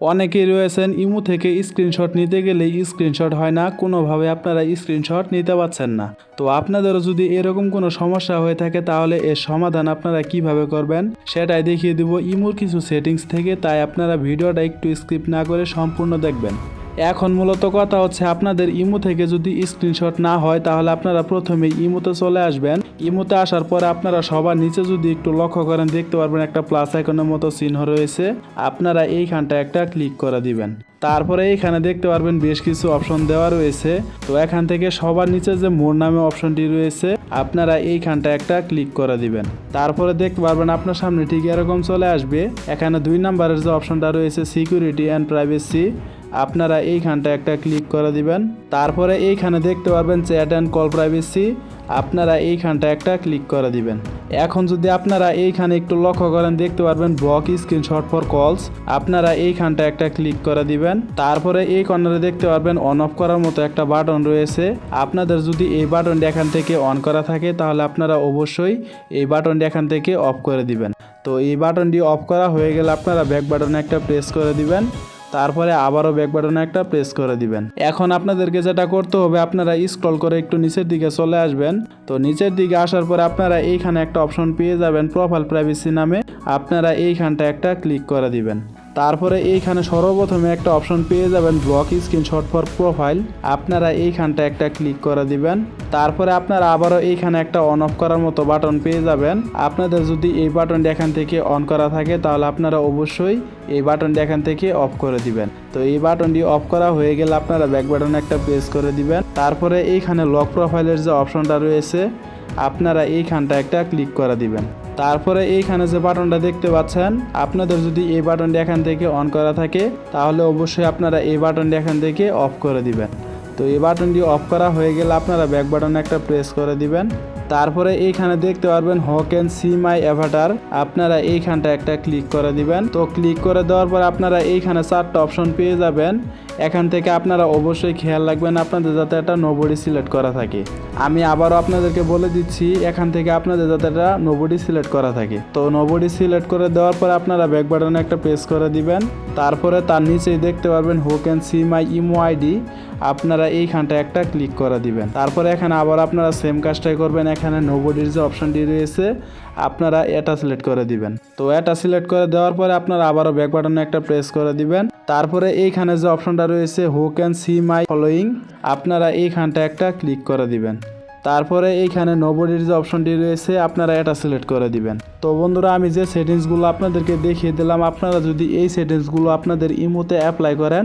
অনেকেই রয়েছেন ইমু থেকে স্ক্রিনশট নিতে গেলেই স্ক্রিনশট হয় না, কোনোভাবে আপনারা স্ক্রিনশট নিতে পারছেন না। তো আপনাদেরও যদি এরকম কোনো সমস্যা হয়ে থাকে তাহলে এর সমাধান আপনারা কীভাবে করবেন সেটাই দেখিয়ে দিব। ইমুর কিছু সেটিংস থেকে, তাই আপনারা ভিডিওটা একটু স্কিপ না করে সম্পূর্ণ দেখবেন। এখন মূলত কথা হচ্ছে আপনাদের ইমো থেকে যদি স্ক্রিনশট না হয়, তাহলে আপনারা প্রথমে ইমোতে চলে আসবেন। ইমোতে আসার পরে আপনারা সবার নিচে যদি একটু লক্ষ্য করেন, দেখতে পারবেন একটা প্লাস আইকনের মতো চিহ্ন রয়েছে। আপনারা এইখানটা একটা ক্লিক করে দিবেন। তারপরে এইখানে দেখতে পারবেন বেশ কিছু অপশন দেওয়া রয়েছে। তো এখান থেকে সবার নিচে যে মোর নামে অপশনটি রয়েছে, আপনারা এইখানটা একটা ক্লিক করে দিবেন। তারপরে দেখতে পারবেন আপনার সামনে ঠিক এরকম চলে আসবে। এখানে দুই নাম্বারের যে অপশনটা রয়েছে সিকিউরিটি অ্যান্ড প্রাইভেসি আপনারা এইখানটা একটা ক্লিক করে দিবেন। তারপরে এইখানে দেখতে পারবেন চ্যাট অ্যান্ড কল প্রাইভেসি আপনারা এইখানটা একটা ক্লিক করে দিবেন। এখন যদি আপনারা এইখানে একটু লক্ষ্য করেন, দেখতে পারবেন ব্লক স্ক্রিনশট ফর কলস আপনারা এইখানটা একটা ক্লিক করে দিবেন। তারপরে এই কর্নারে দেখতে পারবেন অন অফ করার মতো একটা বাটন রয়েছে। আপনাদের যদি এই বাটনটি এখান থেকে অন করা থাকে, তাহলে আপনারা অবশ্যই এই বাটনটি এখান থেকে অফ করে দিবেন। তো এই বাটনটি অফ করা হয়ে গেলে আপনারা ব্যাক বাটনে একটা প্রেস করে দিবেন। তারপরে আবারও ব্যাক বাটনে একটা প্রেস করে দিবেন। এখন আপনাদেরকে যেটা করতে হবে, আপনারা স্ক্রল করে একটু নিচের দিকে চলে আসবেন। তো নিচের দিকে আসার পরে আপনারা এইখানে একটা অপশন পেয়ে যাবেন প্রোফাইল প্রাইভেসি নামে। আপনারা এইখানটা একটা ক্লিক করে দিবেন। তারপরে এইখানে সর্বপ্রথমে একটা অপশন পেয়ে যাবেন ব্লক স্ক্রিনশট ফর প্রোফাইল। আপনারা এইখানটা একটা ক্লিক করে দিবেন। তারপরে আপনারা আবারও এইখানে একটা অন অফ করার মতো বাটন পেয়ে যাবেন। আপনাদের যদি এই বাটনটি এখান থেকে অন করা থাকে, তাহলে আপনারা অবশ্যই এই বাটনটি এখান থেকে অফ করে দিবেন। তো এই বাটনটি অফ করা হয়ে গেলে আপনারা ব্যাক বাটন একটা প্রেস করে দিবেন। তারপরে এইখানে লক প্রোফাইলের যে অপশনটা রয়েছে, আপনারা এইখানটা একটা ক্লিক করে দিবেন। তারপরে এইখানে যে বাটনটা দেখতে পাচ্ছেন, আপনাদের যদি এই বাটনটি এখান থেকে অন করা থাকে, তাহলে অবশ্যই আপনারা এই বাটনটি এখান থেকে অফ করে দিবেন। তো এই বাটনটি অফ করা হয়ে গেলে আপনারা ব্যাক বাটনে একটা প্রেস করে দিবেন। তারপরে এইখানে দেখতে পারবেন হক অ্যান্ড সি মাই অ্যাভাটার। আপনারা এইখানটা একটা ক্লিক করে দিবেন। তো ক্লিক করে দেওয়ার পর আপনারা এইখানে চারটা অপশন পেয়ে যাবেন। এখান থেকে আপনারা অবশ্যই খেয়াল রাখবেন আপনাদের যাতে একটা নোবডি সিলেক্ট করা থাকে। আমি আবারও আপনাদেরকে বলে দিচ্ছি, এখান থেকে আপনাদের যাতে একটা নোবডি সিলেক্ট করা থাকে। তো নোবডি সিলেক্ট করে দেওয়ার পর আপনারা ব্যাক বাটনে একটা প্রেস করে দিবেন। তারপরে তার নিচেই দেখতে পারবেন who can see my imo ID আপনারা এইখানটা একটা ক্লিক করে দিবেন। তারপরে এখানে আবার আপনারা সেম কাজটাই করবেন। এখানে নোবডির যে অপশানটি রয়েছে, আপনারা এটা সিলেক্ট করে দিবেন। তো এটা সিলেক্ট করে দেওয়ার পরে আপনারা আবারও ব্যাক বাটনে একটা প্রেস করে দিবেন। তারপরে এইখানে যে অপশনটা রয়েছে who can see my following আপনারা এইখানটা একটা ক্লিক করে দিবেন। তারপরে এইখানে নোবডির যে অপশনটি রয়েছে, আপনারা এটা সিলেক্ট করে দিবেন। তো বন্ধুরা, আমি যে সেটিংসগুলো আপনাদেরকে দেখিয়ে দিলাম, আপনারা যদি এই সেটিংসগুলো আপনাদের ইমোতে অ্যাপ্লাই করেন